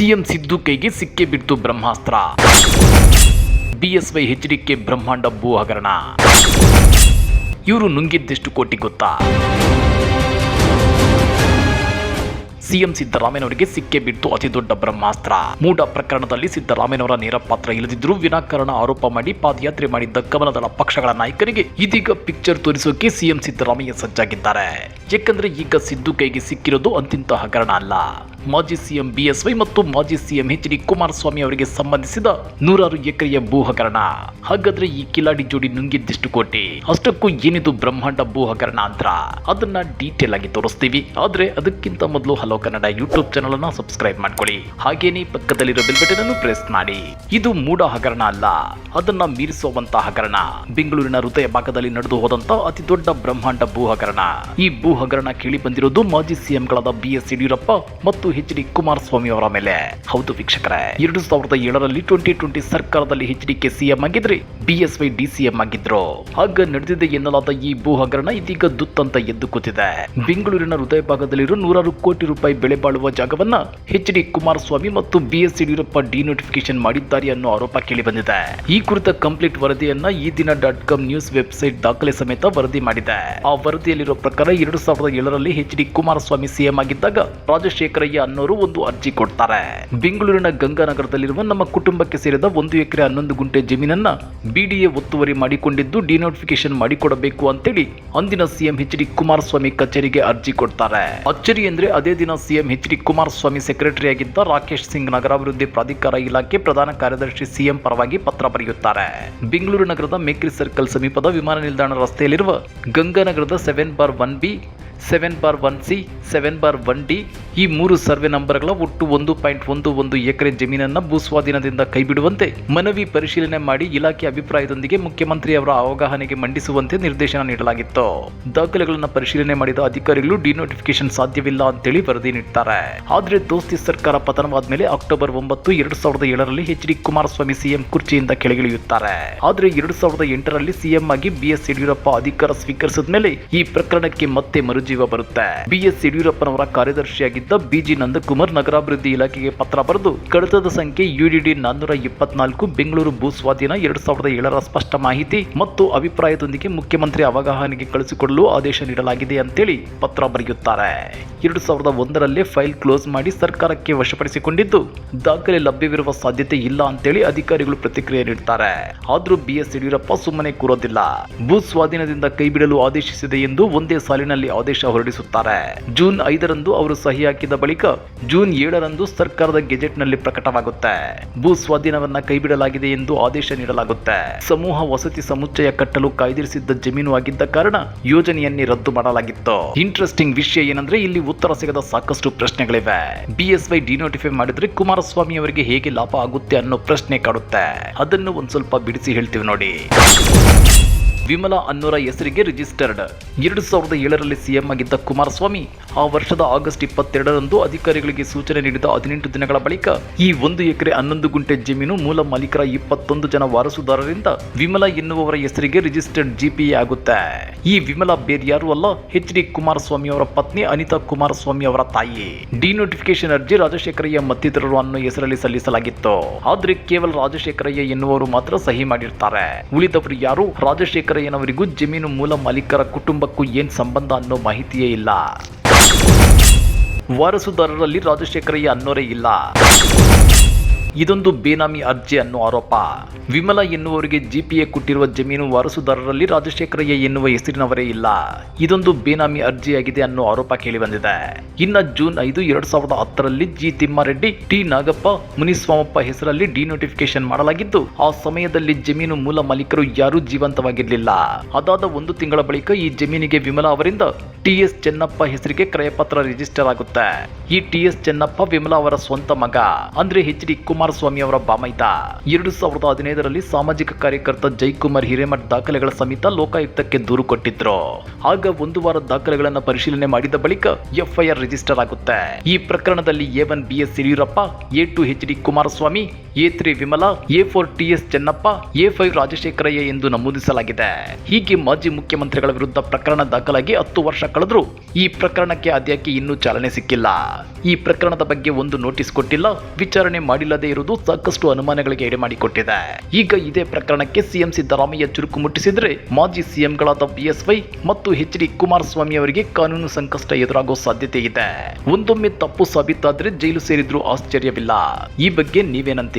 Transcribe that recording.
CM Siddu ಕೈಗೆ ಸಿಕ್ಕೇ ಬಿಡ್ತು ಬ್ರಹ್ಮಾಸ್ತ್ರ. ಬಿಎಸ್ವೈ ಎಚ್ಡಿಕೆ ಬ್ರಹ್ಮಾಂಡ ಭೂ ಹಗರಣ ಇವರು ನುಂಗಿದ್ದೆಷ್ಟು ಕೋಟಿ ಗೊತ್ತಾ? ಸಿಎಂ ಸಿದ್ದರಾಮಯ್ಯನವರಿಗೆ ಸಿಕ್ಕೇ ಬಿಟ್ಟು ಅತಿ ದೊಡ್ಡ ಬ್ರಹ್ಮಾಸ್ತ್ರ. ಮೂಡ ಪ್ರಕರಣದಲ್ಲಿ ಸಿದ್ದರಾಮಯ್ಯನವರ ನೇರ ಪಾತ್ರ ಇಲ್ಲದಿದ್ದರೂ ವಿನಾಕಾರಣ ಆರೋಪ ಮಾಡಿ ಪಾದಯಾತ್ರೆ ಮಾಡಿದ್ದ ಕಮಲದಳ ಪಕ್ಷಗಳ ನಾಯಕರಿಗೆ ಇದೀಗ ಪಿಕ್ಚರ್ ತೋರಿಸೋಕೆ ಸಿಎಂ ಸಿದ್ದರಾಮಯ್ಯ ಸಜ್ಜಾಗಿದ್ದಾರೆ. ಏಕೆಂದರೆ ಈಗ ಸಿದ್ದು ಕೈಗೆ ಸಿಕ್ಕಿರೋದು ಅಂತಿಂತ ಹಗರಣ ಅಲ್ಲ. ಮಾಜಿ ಸಿಎಂ ಬಿಎಸ್ವೈ ಮತ್ತು ಮಾಜಿ ಸಿಎಂ ಎಚ್ ಡಿ ಕುಮಾರಸ್ವಾಮಿ ಅವರಿಗೆ ಸಂಬಂಧಿಸಿದ ನೂರಾರು ಎಕರೆಯ ಭೂ ಹಗರಣ ಹಾಗಾದ್ರೆ ಈ ಕಿಲಾಡಿ ಜೋಡಿ ನುಂಗಿದ್ದೆಷ್ಟು ಕೋಟಿ? ಅಷ್ಟಕ್ಕೂ ಏನಿದು ಬ್ರಹ್ಮಾಂಡ ಭೂ ಹಗರಣ ಅಂತ ಅದನ್ನ ಡೀಟೇಲ್ ಆಗಿ ತೋರಿಸ್ತೀವಿ. ಆದ್ರೆ ಅದಕ್ಕಿಂತ ಮೊದಲು ಹಲೋ ಕನ್ನಡ ಯೂಟ್ಯೂಬ್ ಚಾನಲ್ ಅನ್ನ ಸಬ್ಸ್ಕ್ರೈಬ್ ಮಾಡ್ಕೊಳ್ಳಿ. ಹಾಗೇನೇ ಪಕ್ಕದಲ್ಲಿರೋ ಬೆಲ್ ಬಟನ್ ಅನ್ನು ಪ್ರೆಸ್ ಮಾಡಿ. ಇದು ಮೂಡ ಹಗರಣ ಅಲ್ಲ. ಅದನ್ನ ಮೀರಿಸುವಂತ ಹಗರಣ. ಬೆಂಗಳೂರಿನ ಹೃದಯ ಭಾಗದಲ್ಲಿ ನಡೆದು ಹೋದಂತ ಅತಿ ದೊಡ್ಡ ಬ್ರಹ್ಮಾಂಡ ಭೂ ಹಗರಣ ಈ ಭೂ ಹಗರಣ ಕೇಳಿ ಬಂದಿರೋದು ಮಾಜಿ ಸಿಎಂಗಳಾದ ಬಿ ಎಸ್ ಯಡಿಯೂರಪ್ಪ ಮತ್ತು ಎಚ್ ಡಿ ಕುಮಾರಸ್ವಾಮಿ ಅವರ ಮೇಲೆ. ಹೌದು ವೀಕ್ಷಕರೇ, ಎರಡು ಸಾವಿರದ ಏಳರಲ್ಲಿ ಟ್ವೆಂಟಿ ಟ್ವೆಂಟಿ ಸರ್ಕಾರದಲ್ಲಿ ಎಚ್ ಡಿ ಕೆ ಸಿಎಂ ಆಗಿದ್ರೆ ಬಿಎಸ್ವೈ ಡಿ ಸಿಎಂ ಆಗಿದ್ರು. ಆಗ ನಡೆದಿದೆ ಎನ್ನಲಾದ ಈ ಭೂ ಹಗರಣ ಇದೀಗ ದುತ್ತಂತ ಎದ್ದು ಕೂತಿದೆ. ಬೆಂಗಳೂರಿನ ಹೃದಯ ಭಾಗದಲ್ಲಿರುವ ನೂರಾರು ಕೋಟಿ ರೂಪಾಯಿ ಬೆಲೆ ಬಾಳುವ ಜಾಗವನ್ನ ಎಚ್ ಡಿ ಕುಮಾರಸ್ವಾಮಿ ಮತ್ತು ಬಿಎಸ್ ಯಡಿಯೂರಪ್ಪ ಡಿನೋಟಿಫಿಕೇಶನ್ ಮಾಡಿದ್ದಾರೆ ಅನ್ನೋ ಆರೋಪ ಕೇಳಿ ಬಂದಿದೆ. ಈ ಕುರಿತ ಕಂಪ್ಲೀಟ್ ವರದಿಯನ್ನ ಈ ದಿನ ಡಾಟ್ ಕಾಮ್ ನ್ಯೂಸ್ ವೆಬ್ಸೈಟ್ ದಾಖಲೆ ಸಮೇತ ವರದಿ ಮಾಡಿದೆ. ಆ ವರದಿಯಲ್ಲಿರುವ ಪ್ರಕಾರ ಎರಡು ಸಾವಿರದ ಏಳರಲ್ಲಿ ಎಚ್ ಡಿ ಕುಮಾರಸ್ವಾಮಿ ಸಿಎಂ ಆಗಿದ್ದಾಗ ರಾಜಶೇಖರಯ್ಯ ಅನ್ನೋರು ಒಂದು ಅರ್ಜಿ ಕೊಡ್ತಾರೆ. ಬೆಂಗಳೂರಿನ ಗಂಗಾನಗರದಲ್ಲಿರುವ ನಮ್ಮ ಕುಟುಂಬಕ್ಕೆ ಸೇರಿದ ಒಂದು ಎಕರೆ ಹನ್ನೊಂದು ಗುಂಟೆ ಜಮೀನನ್ನ ಬಿಡಿಎ ಒತ್ತುವರಿ ಮಾಡಿಕೊಂಡಿದ್ದು ಡಿನೋಟಿಫಿಕೇಶನ್ ಮಾಡಿಕೊಡಬೇಕು ಅಂತೇಳಿ ಅಂದಿನ ಸಿಎಂ ಎಚ್ ಡಿ ಕುಮಾರಸ್ವಾಮಿ ಕಚೇರಿಗೆ ಅರ್ಜಿ ಕೊಡ್ತಾರೆ. ಅಚ್ಚರಿ ಅಂದ್ರೆ ಅದೇ ದಿನ CM H D Kumaraswamy secretary ಆಗಿದ್ದ ರಾಕೇಶ್ ಸಿಂಗ್ ನಗರಾಭಿವೃದ್ಧಿ ಪ್ರಾಧಿಕಾರ ಇಲಾಖೆ ಪ್ರಧಾನ ಕಾರ್ಯದರ್ಶಿ ಸಿಎಂ ಪರವಾಗಿ ಪತ್ರ ಬರೆಯುತ್ತಾರೆ. ಬೆಂಗಳೂರು ನಗರದ ಮೇಕ್ರಿ ಸರ್ಕಲ್ ಸಮೀಪದ ವಿಮಾನ ನಿಲ್ದಾಣ ರಸ್ತೆಯಲ್ಲಿರುವ ಗಂಗಾನಗರದ seven bar one B seven bar one C seven bar one D ಈ ಮೂರು ಸರ್ವೆ ನಂಬರ್ಗಳ ಒಟ್ಟು ಒಂದು ಪಾಯಿಂಟ್ ಒಂದು ಒಂದು ಎಕರೆ ಜಮೀನನ್ನ ಭೂಸ್ವಾಧೀನದಿಂದ ಕೈಬಿಡುವಂತೆ ಮನವಿ ಪರಿಶೀಲನೆ ಮಾಡಿ ಇಲಾಖೆ ಅಭಿಪ್ರಾಯದೊಂದಿಗೆ ಮುಖ್ಯಮಂತ್ರಿ ಅವರ ಅವಗಾಹನೆಗೆ ಮಂಡಿಸುವಂತೆ ನಿರ್ದೇಶನ ನೀಡಲಾಗಿತ್ತು. ದಾಖಲೆಗಳನ್ನು ಪರಿಶೀಲನೆ ಮಾಡಿದ ಅಧಿಕಾರಿಗಳು ಡಿನೋಟಿಫಿಕೇಶನ್ ಸಾಧ್ಯವಿಲ್ಲ ಅಂತೇಳಿ ವರದಿ ನೀಡುತ್ತಾರೆ ಆದ್ರೆ ದೋಸ್ತಿ ಸರ್ಕಾರ ಪತನವಾದ ಮೇಲೆ ಅಕ್ಟೋಬರ್ ಒಂಬತ್ತು ಎರಡು ಸಾವಿರದ ಏಳರಲ್ಲಿ ಎಚ್ ಡಿ ಕುಮಾರಸ್ವಾಮಿ ಸಿಎಂ ಕುರ್ಚಿಯಿಂದ ಕೆಳಗಿಳಿಯುತ್ತಾರೆ. ಆದ್ರೆ ಎರಡು ಸಾವಿರದ ಎಂಟರಲ್ಲಿ ಸಿಎಂ ಆಗಿ ಬಿಎಸ್ ಯಡಿಯೂರಪ್ಪ ಅಧಿಕಾರ ಸ್ವೀಕರಿಸಿದ ಮೇಲೆ ಈ ಪ್ರಕರಣಕ್ಕೆ ಮತ್ತೆ ಮರುಜೀವ ಬರುತ್ತೆ. ಬಿಎಸ್ ಯಡಿಯೂರಪ್ಪನವರ ಕಾರ್ಯದರ್ಶಿಯಾಗಿದ್ದ ಬಿಜಿ ನಂದಕುಮಾರ್ ನಗರಾಭಿವೃದ್ಧಿ ಇಲಾಖೆಗೆ ಪತ್ರ ಬರೆದು, ಕಡತದ ಸಂಖ್ಯೆ ಯುಡಿಡಿ ನಾನ್ನೂರ ಇಪ್ಪತ್ನಾಲ್ಕು, ಬೆಂಗಳೂರು ಭೂಸ್ವಾಧೀನ ಎರಡು ಸಾವಿರದ ಏಳರ ಸ್ಪಷ್ಟ ಮಾಹಿತಿ ಮತ್ತು ಅಭಿಪ್ರಾಯದೊಂದಿಗೆ ಮುಖ್ಯಮಂತ್ರಿ ಅವಗಾಹನೆಗೆ ಕಳಿಸಿಕೊಳ್ಳಲು ಆದೇಶ ನೀಡಲಾಗಿದೆ ಅಂತೇಳಿ ಪತ್ರ ಬರೆಯುತ್ತಾರೆ. ಎರಡು ಸಾವಿರದ ಒಂದರಲ್ಲೇ ಫೈಲ್ ಕ್ಲೋಸ್ ಮಾಡಿ ಸರ್ಕಾರಕ್ಕೆ ವಶಪಡಿಸಿಕೊಂಡಿದ್ದು, ದಾಖಲೆ ಲಭ್ಯವಿರುವ ಸಾಧ್ಯತೆ ಇಲ್ಲ ಅಂತೇಳಿ ಅಧಿಕಾರಿಗಳು ಪ್ರತಿಕ್ರಿಯೆ ನೀಡುತ್ತಾರೆ ಆದರೂ ಬಿಎಸ್ ಯಡಿಯೂರಪ್ಪ ಸುಮ್ಮನೆ ಕೂರೋದಿಲ್ಲ. ಭೂ ಸ್ವಾಧೀನದಿಂದ ಕೈಬಿಡಲು ಆದೇಶಿಸಿದೆ ಎಂದು ಒಂದೇ ಸಾಲಿನಲ್ಲಿ ಆದೇಶ ಹೊರಡಿಸುತ್ತಾರೆ. ಜೂನ್ ಐದರಂದು ಅವರು ಸಹಿ ಹಾಕಿದ ಬಳಿಕ ಜೂನ್ ಏಳರಂದು ಸರ್ಕಾರದ ಗೆಜೆಟ್ನಲ್ಲಿ ಪ್ರಕಟವಾಗುತ್ತೆ. ಭೂ ಸ್ವಾಧೀನವನ್ನ ಕೈಬಿಡಲಾಗಿದೆ ಎಂದು ಆದೇಶ ನೀಡಲಾಗುತ್ತೆ. ಸಮೂಹ ವಸತಿ ಸಮುಚ್ಚಯ ಕಟ್ಟಲು ಕಾಯ್ದಿರಿಸಿದ್ದ ಜಮೀನು ಆಗಿದ್ದ ಕಾರಣ ಯೋಜನೆಯನ್ನೇ ರದ್ದು ಮಾಡಲಾಗಿತ್ತು. ಇಂಟ್ರೆಸ್ಟಿಂಗ್ ವಿಷಯ ಏನಂದ್ರೆ ಇಲ್ಲಿ ಉತ್ತರ ಸಿಗದ ಸಾಕಷ್ಟು ಪ್ರಶ್ನೆಗಳಿವೆ. ಬಿಎಸ್ವೈ ಡಿನೋಟಿಫೈ ಮಾಡಿದ್ರೆ ಕುಮಾರಸ್ವಾಮಿ ಅವರಿಗೆ ಹೇಗೆ ಲಾಭ ಆಗುತ್ತೆ ಅನ್ನೋ ಪ್ರಶ್ನೆ ಕಾಡುತ್ತೆ. ಅದನ್ನು ಒಂದ್ ಸ್ವಲ್ಪ ಬಿಡಿಸಿ ಹೇಳ್ತೀವಿ ನೋಡಿ. ವಿಮಲಾ ಅನ್ನೋರ ಹೆಸರಿಗೆ ರಿಜಿಸ್ಟರ್ಡ್ ಎರಡು ಸಾವಿರದ ಏಳರಲ್ಲಿ ಸಿಎಂ ಆಗಿದ್ದ ಕುಮಾರಸ್ವಾಮಿ, ಆ ವರ್ಷದ ಆಗಸ್ಟ್ ಇಪ್ಪತ್ತೆರಡರಂದು ಅಧಿಕಾರಿಗಳಿಗೆ ಸೂಚನೆ ನೀಡಿದ ಹದಿನೆಂಟು ದಿನಗಳ ಬಳಿಕ ಈ ಒಂದು ಎಕರೆ ಹನ್ನೊಂದು ಗುಂಟೆ ಜಮೀನು ಮೂಲ ಮಾಲೀಕರ ಇಪ್ಪತ್ತೊಂದು ಜನ ವಾರಸುದಾರರಿಂದ ವಿಮಲಾ ಎನ್ನುವವರ ಹೆಸರಿಗೆ ರಿಜಿಸ್ಟರ್ಡ್ ಜಿಪಿಎ ಆಗುತ್ತೆ. ಈ ವಿಮಲಾ ಬೇರ್ಯಾರು ಅಲ್ಲ ಎಚ್ ಡಿ ಕುಮಾರಸ್ವಾಮಿ ಅವರ ಪತ್ನಿ ಅನಿತಾ ಕುಮಾರಸ್ವಾಮಿ ಅವರ ತಾಯಿ. ಡಿನೋಟಿಫಿಕೇಶನ್ ಅರ್ಜಿ ರಾಜಶೇಖರಯ್ಯ ಮತ್ತಿತರರು ಅನ್ನೋ ಹೆಸರಲ್ಲಿ ಸಲ್ಲಿಸಲಾಗಿತ್ತು. ಆದ್ರೆ ಕೇವಲ ರಾಜಶೇಖರಯ್ಯ ಎನ್ನುವರು ಮಾತ್ರ ಸಹಿ ಮಾಡಿರ್ತಾರೆ. ಉಳಿದವರು ಯಾರು? ರಾಜಶೇಖರಯ್ಯನವರಿಗೂ ಜಮೀನು ಮೂಲ ಮಾಲೀಕರ ಕುಟುಂಬಕ್ಕೂ ಏನು ಸಂಬಂಧ ಅನ್ನೋ ಮಾಹಿತಿಯೇ ಇಲ್ಲ. ವಾರಸುದಾರರಲ್ಲಿ ರಾಜಶೇಖರಯ್ಯ ಅನ್ನೋರೇ ಇಲ್ಲ. ಇದೊಂದು ಬೇನಾಮಿ ಅರ್ಜಿ ಅನ್ನೋ ಆರೋಪ. ವಿಮಲ ಎನ್ನುವರಿಗೆ ಜಿಪಿಎ ಕೊಟ್ಟಿರುವ ಜಮೀನು ವಾರಸುದಾರರಲ್ಲಿ ರಾಜಶೇಖರಯ್ಯ ಎನ್ನುವ ಹೆಸರಿನವರೇ ಇಲ್ಲ. ಇದೊಂದು ಬೇನಾಮಿ ಅರ್ಜಿಯಾಗಿದೆ ಅನ್ನೋ ಆರೋಪ ಕೇಳಿ ಬಂದಿದೆ ಇನ್ನ ಜೂನ್ ಐದು ಎರಡ್ ಸಾವಿರದ ಹತ್ತರಲ್ಲಿ ಜಿ ತಿಮ್ಮಾರೆಡ್ಡಿ, ಟಿ ನಾಗಪ್ಪ, ಮುನಿಸ್ವಾಮಪ್ಪ ಹೆಸರಲ್ಲಿ ಡಿನೋಟಿಫಿಕೇಶನ್ ಮಾಡಲಾಗಿದ್ದು, ಆ ಸಮಯದಲ್ಲಿ ಜಮೀನು ಮೂಲ ಮಾಲೀಕರು ಯಾರೂ ಜೀವಂತವಾಗಿರಲಿಲ್ಲ. ಅದಾದ ಒಂದು ತಿಂಗಳ ಬಳಿಕ ಈ ಜಮೀನಿಗೆ ವಿಮಲಾ ಅವರಿಂದ ಟಿ ಎಸ್ ಚೆನ್ನಪ್ಪ ಹೆಸರಿಗೆ ಕ್ರಯಪತ್ರ ರಿಜಿಸ್ಟರ್ ಆಗುತ್ತೆ. ಈ ಟಿ ಎಸ್ ಚೆನ್ನಪ್ಪ ವಿಮಲಾ ಅವರ ಸ್ವಂತ ಮಗ. ಅಂದ್ರೆ ಎಚ್ ಡಿ ಕುಮಾರಸ್ವಾಮಿ ಅವರ ಬಾಮೈತ ಎರಡು ಸಾವಿರದ ಹದಿನೈದರಲ್ಲಿ ಸಾಮಾಜಿಕ ಕಾರ್ಯಕರ್ತ ಜೈಕುಮಾರ್ ಹಿರೇಮಠ್ ದಾಖಲೆಗಳ ಸಮೇತ ಲೋಕಾಯುಕ್ತಕ್ಕೆ ದೂರು ಕೊಟ್ಟಿದ್ರು. ಆಗ ಒಂದು ವಾರ ದಾಖಲೆಗಳನ್ನು ಪರಿಶೀಲನೆ ಮಾಡಿದ ಬಳಿಕ ಎಫ್ಐಆರ್ ರಿಜಿಸ್ಟರ್ ಆಗುತ್ತೆ. ಈ ಪ್ರಕರಣದಲ್ಲಿ A one B S Yediyurappa, A two H D Kumaraswamy A three Vimala, A four T S Channappa, A five Rajashekharaiah ಎಂದು ನಮೂದಿಸಲಾಗಿದೆ. ಹೀಗೆ ಮಾಜಿ ಮುಖ್ಯಮಂತ್ರಿಗಳ ವಿರುದ್ಧ ಪ್ರಕರಣ ದಾಖಲಾಗಿ ಹತ್ತು ವರ್ಷ ಕಳೆದರೂ ಈ ಪ್ರಕರಣಕ್ಕೆ ಅದ್ಯಾಕೆ ಇನ್ನೂ ಚಾಲನೆ ಸಿಕ್ಕಿಲ್ಲ. ಈ ಪ್ರಕರಣದ ಬಗ್ಗೆ ಒಂದು ನೋಟಿಸ್ ಕೊಟ್ಟಿಲ್ಲ, ವಿಚಾರಣೆ ಮಾಡಿಲ್ಲದೆ ಇರುವುದು ಸಾಕಷ್ಟು ಅನುಮಾನಗಳಿಗೆ ಎಡೆ ಮಾಡಿಕೊಟ್ಟಿದೆ ಈಗ ಇದೇ ಪ್ರಕರಣಕ್ಕೆ ಸಿಎಂ ಸಿದ್ದರಾಮಯ್ಯ ಚುರುಕು ಮುಟ್ಟಿಸಿದರೆ ಮಾಜಿ ಸಿಎಂಗಳಾದ ಬಿಎಸ್ವೈ ಮತ್ತು ಎಚ್ ಡಿ ಕುಮಾರಸ್ವಾಮಿ ಅವರಿಗೆ ಕಾನೂನು ಸಂಕಷ್ಟ ಎದುರಾಗೋ ಸಾಧ್ಯತೆ ಇದೆ. ಒಂದೊಮ್ಮೆ ತಪ್ಪು ಸಾಬೀತಾದ್ರೆ ಜೈಲು ಸೇರಿದ್ರೂ ಆಶ್ಚರ್ಯವಿಲ್ಲ. ಈ ಬಗ್ಗೆ ನೀವೇನಂತೀರಾ?